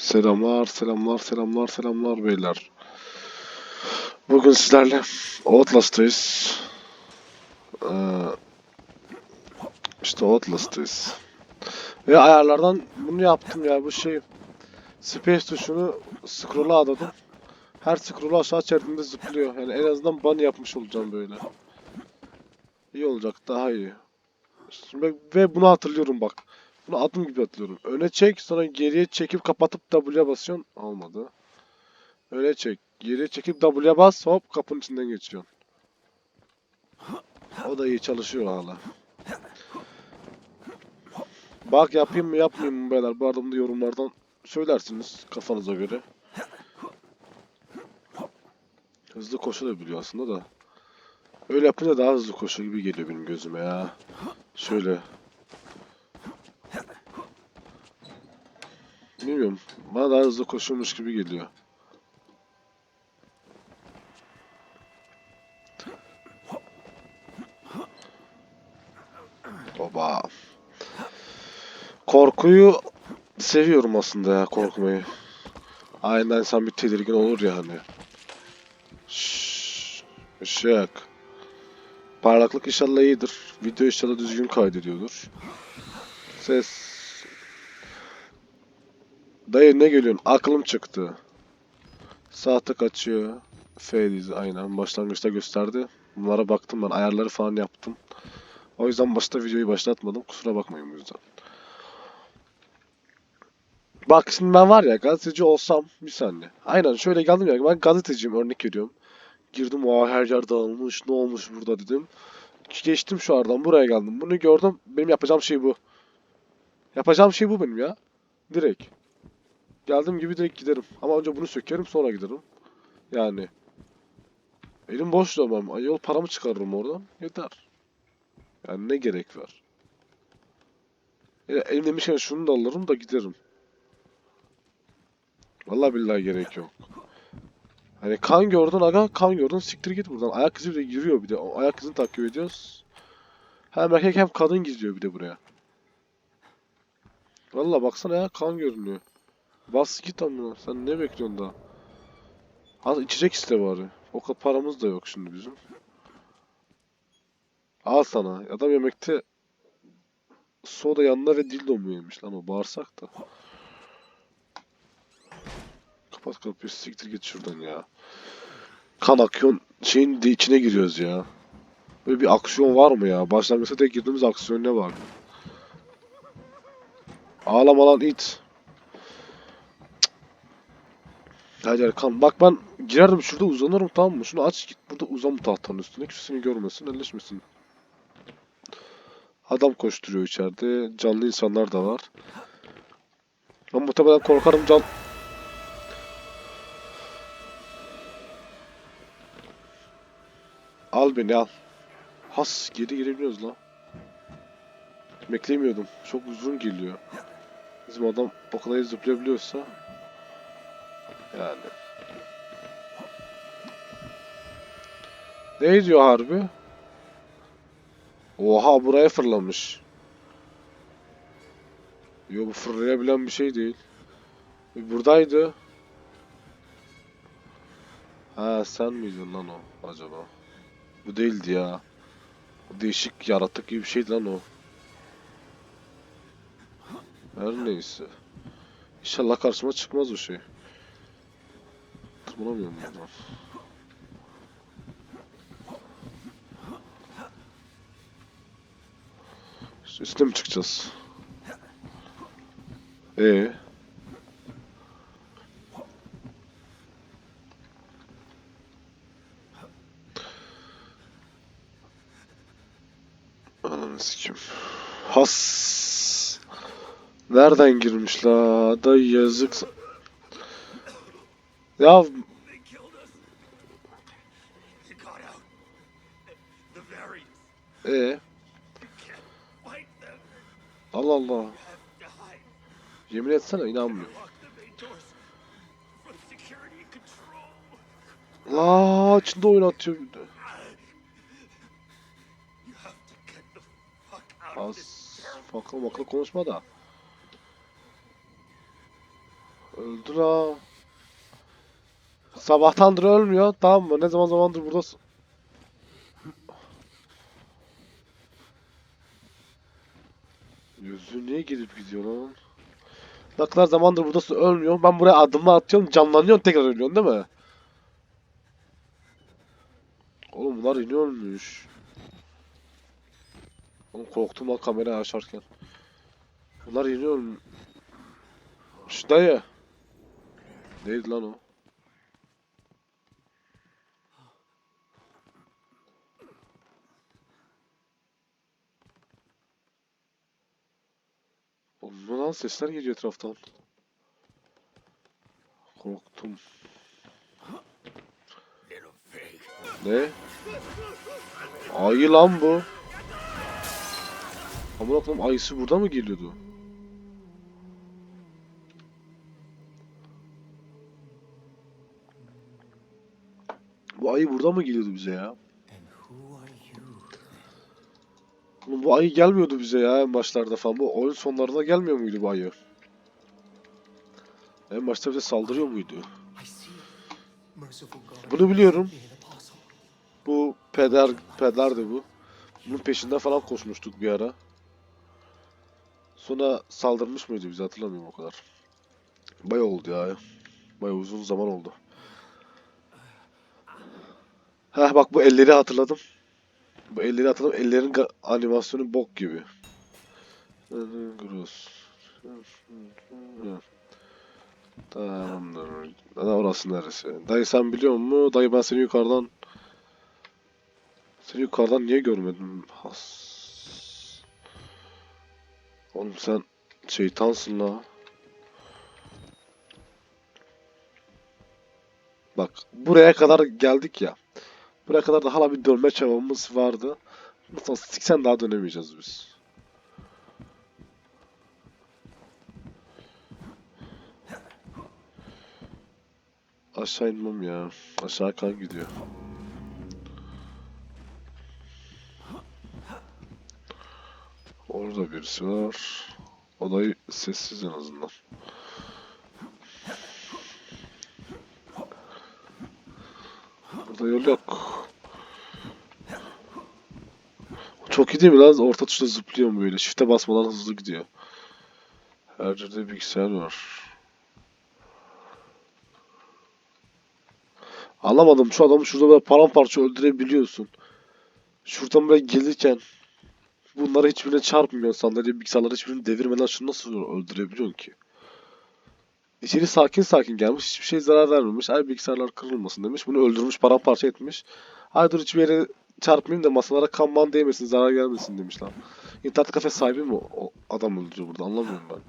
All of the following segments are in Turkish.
Selamlar, selamlar, selamlar, selamlar beyler. Bugün sizlerle Outlast'tayız. Ee, işte Outlast'tayız. Ve ayarlardan bunu yaptım ya bu şey. Space tuşunu scroll'a adadım. Her scroll'u aşağı çevirdiğimde zıplıyor. Yani en azından bunny yapmış olacağım böyle. İyi olacak, daha iyi. Ve bunu hatırlıyorum bak. Bunu adım gibi hatırlıyorum. Öne çek, sonra geriye çekip kapatıp W'ye basıyorsun. Olmadı. Öne çek, geriye çekip W'ye bas, hop kapının içinden geçiyorsun. O da iyi çalışıyor hala. Bak yapayım mı yapmayayım mı beyler? Bu arada yorumlardan söylersiniz kafanıza göre. Hızlı koşabiliyor aslında da. Öyle yapınca daha hızlı koşu gibi geliyor benim gözüme ya. Şöyle. Bilmiyorum. Bana daha hızlı koşuyormuş gibi geliyor. Oba. Korkuyu seviyorum aslında ya korkmayı. Aynen insan bir tedirgin olur ya hani. Şşş. Işık. Parlaklık inşallah iyidir. Video inşallah düzgün kaydediyordur. Ses. Dayı ne geliyorsun? Aklım çıktı. Saate kaçıyor. F dizi aynen başlangıçta gösterdi. Bunlara baktım ben ayarları falan yaptım. O yüzden başta videoyu başlatmadım. Kusura bakmayın bu yüzden. Bak şimdi ben var ya gazeteci olsam bir saniye. Aynen şöyle geldim ya ben gazeteciyim örnek veriyorum. Girdim o her yer dağılmış ne olmuş burada dedim. Geçtim şu aradan buraya geldim. Bunu gördüm. Benim yapacağım şey bu. Yapacağım şey bu benim ya. Direkt. Geldiğim gibi direkt giderim. Ama önce bunu sökerim sonra giderim. Yani. Elim boş. Ay, Yol paramı çıkarırım oradan. Yeter. Yani ne gerek var? Ya, elim demişken şunu da alırım da giderim. Vallahi billahi gerek yok. Hani kan gördün aga kan gördün siktir git buradan. Ayak izi bile giriyor bir de. Ayak izini takip ediyoruz. Hem erkek hem kadın gizliyor bir de buraya. Vallahi baksana ya kan görünüyor. Bas git amına. Sen ne bekliyorsun daha? Az içecek iste bari. O kadar paramız da yok şimdi bizim. Al sana. Adam yemekte soda yanında ve dildo mu yemiş lan o bağırsak da. Kapat kapıyı siktir git şuradan ya. Kan akıyor şeyin de içine giriyoruz ya. Böyle bir aksiyon var mı ya? Başlangıçta tek girdiğimiz aksiyon ne var? Ağlama lan it. Hadi hadi kan. Bak ben girerdim şurada uzanırım tamam mı? Şunu aç git burada uzan bu tahtanın üstüne. Kimse seni görmesin, elleşmesin. Adam koşturuyor içeride. Canlı insanlar da var. Ben muhtemelen korkarım can... Al beni al. Has geri girebiliyoruz lan. Beklemiyordum. Çok uzun geliyor. Bizim adam o kadar zıplayabiliyorsa yani. Ne diyor harbi? Oha buraya fırlamış. Yo bu fırlayabilen bir şey değil. E, Buradaydı. Ha sen miydin lan o acaba? Bu değildi ya. O değişik yaratık gibi bir şeydi lan o. Her neyse. İnşallah karşıma çıkmaz o şey. Tırmanamıyorum buradan. İşte üstüne mi çıkacağız? Ee. Ananı sikim. Has. Nereden girmiş la? Da yazık. Fight them. Allah Allah. Yemin etsene inanmıyorum. La içinde oynatıyor bir de. Az fakıl makıl konuşma da. Öldür ha. Sabahtandır ölmüyor. Tamam mı? Ne zaman zamandır buradasın? Yüzü niye gelip gidiyor lan? Ne kadar zamandır buradasın ölmüyor. Ben buraya adımı atıyorum canlanıyorsun tekrar ölüyorsun değil mi? Oğlum bunlar yeni ölmüş. Oğlum korktum lan kamerayı açarken. Bunlar yeni ölmüş. Dayı. Neydi lan o? Oğlum sesler geliyor etraftan. Korktum. Ne? Ayı lan bu. Amına koyayım ayısı burada mı geliyordu? Bu ayı burada mı geliyordu bize ya? Bu ayı gelmiyordu bize ya en başlarda falan. Bu oyun sonlarında gelmiyor muydu bu ayı? En başta bize saldırıyor muydu? Bunu biliyorum. Bu peder, pederdi bu. Bunun peşinden falan koşmuştuk bir ara. Sonra saldırmış mıydı bize hatırlamıyorum o kadar. Bayağı oldu ya. Bayağı uzun zaman oldu. Heh bak bu elleri hatırladım. Bu elleri hatırladım. Ellerin animasyonu bok gibi. Tamamdır. Ana orası neresi? Dayı sen biliyor musun? Dayı ben seni yukarıdan seni yukarıdan niye görmedim? Has. Oğlum sen şeytansın la. Bak buraya kadar geldik ya. Buraya kadar da hala bir dönme çabamız vardı. Mesela 80 daha dönemeyeceğiz biz. Aşağı inmem ya. Aşağı kan gidiyor. Orada birisi var. O da sessiz en azından. Burada yol yok. Çok iyi değil mi lan? Orta tuşla zıplıyorum böyle. Shift'e basmadan hızlı gidiyor. Her yerde bilgisayar var. Anlamadım şu adamı şurada böyle paramparça öldürebiliyorsun. Şuradan böyle gelirken bunları hiçbirine çarpmıyor sandalye bilgisayarları hiçbirini devirmeden şunu nasıl öldürebiliyorsun ki? İçeri sakin sakin gelmiş hiçbir şey zarar vermemiş. Ay bilgisayarlar kırılmasın demiş. Bunu öldürmüş paramparça etmiş. Ay dur hiçbir yere çarpmayayım da masalara kanman değmesin zarar gelmesin demiş lan. İnternet kafe sahibi mi o adam öldürüyor burada anlamıyorum ben.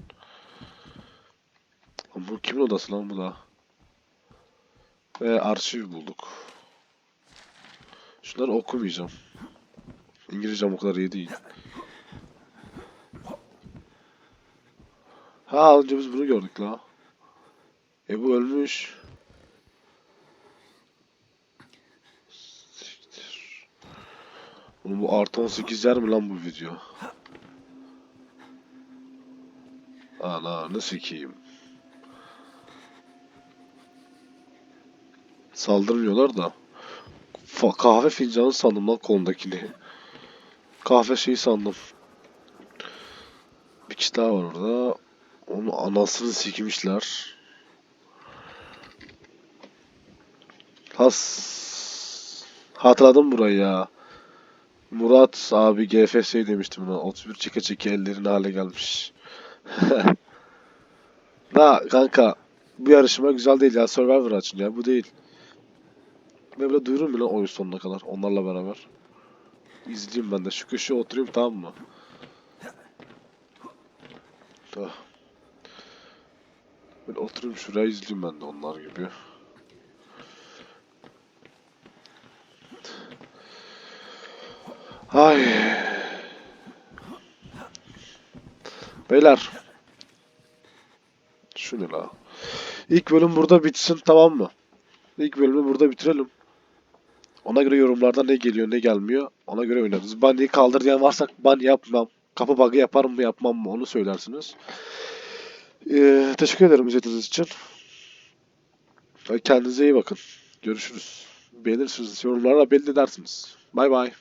Lan bu kimin odası lan bu da? Ve arşiv bulduk. Şunları okumayacağım. İngilizcem o kadar iyi değil. Ha önce biz bunu gördük la. E bu ölmüş. Oğlum bu artı 18 yer mi lan bu video? Ana ne sikeyim. Saldırmıyorlar da. Fa- kahve fincanı sandım lan kolundakini. Kahve şeyi sandım. Bir kişi daha var orada. Onun anasını sikmişler. Has. Hatırladım burayı ya. Murat abi GFS demiştim ona. 31 çeke çeke ellerin hale gelmiş. Da kanka bu yarışma güzel değil ya. Survivor açın ya. Bu değil. Ben böyle duyururum bile oyun sonuna kadar. Onlarla beraber. İzleyeyim ben de. Şu köşeye oturayım tamam mı? Ah. Böyle oturayım şuraya izleyeyim ben de onlar gibi. Ay. Beyler. Şu ne la? İlk bölüm burada bitsin tamam mı? İlk bölümü burada bitirelim. Ona göre yorumlarda ne geliyor ne gelmiyor ona göre oynarız. Bunny'i kaldır diyen varsa ban yapmam. Kapı bug'ı yaparım mı yapmam mı onu söylersiniz. Ee, teşekkür ederim izlediğiniz için. Kendinize iyi bakın. Görüşürüz. Beğenirsiniz. Yorumlarla belli edersiniz. Bay bay.